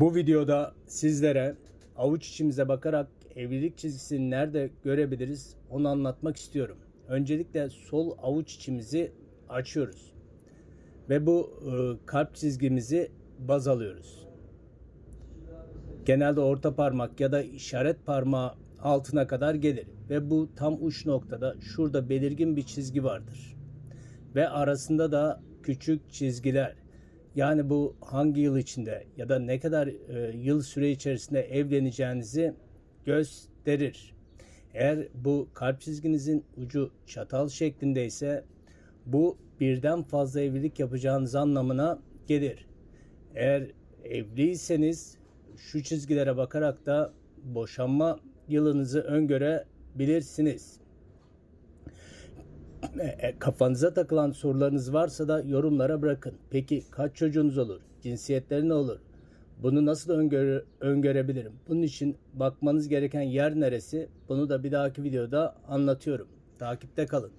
Bu videoda sizlere avuç içimize bakarak evlilik çizgisini nerede görebiliriz onu anlatmak istiyorum. Öncelikle sol avuç içimizi açıyoruz. Ve bu e, kalp çizgimizi baz alıyoruz. Genelde orta parmak ya da işaret parmağı altına kadar gelir. Ve bu tam uç noktada şurada belirgin bir çizgi vardır. Ve arasında da küçük çizgiler. Yani bu hangi yıl içinde ya da ne kadar e, yıl süre içerisinde evleneceğinizi gösterir. Eğer bu kalp çizginizin ucu çatal şeklindeyse bu birden fazla evlilik yapacağınız anlamına gelir. Eğer evliyseniz şu çizgilere bakarak da boşanma yılınızı öngörebilirsiniz. E, Kafanıza takılan sorularınız varsa da yorumlara bırakın. Peki kaç çocuğunuz olur? Cinsiyetleri ne olur? Bunu nasıl öngöre, öngörebilirim? Bunun için bakmanız gereken yer neresi? Bunu da bir dahaki videoda anlatıyorum. Takipte kalın.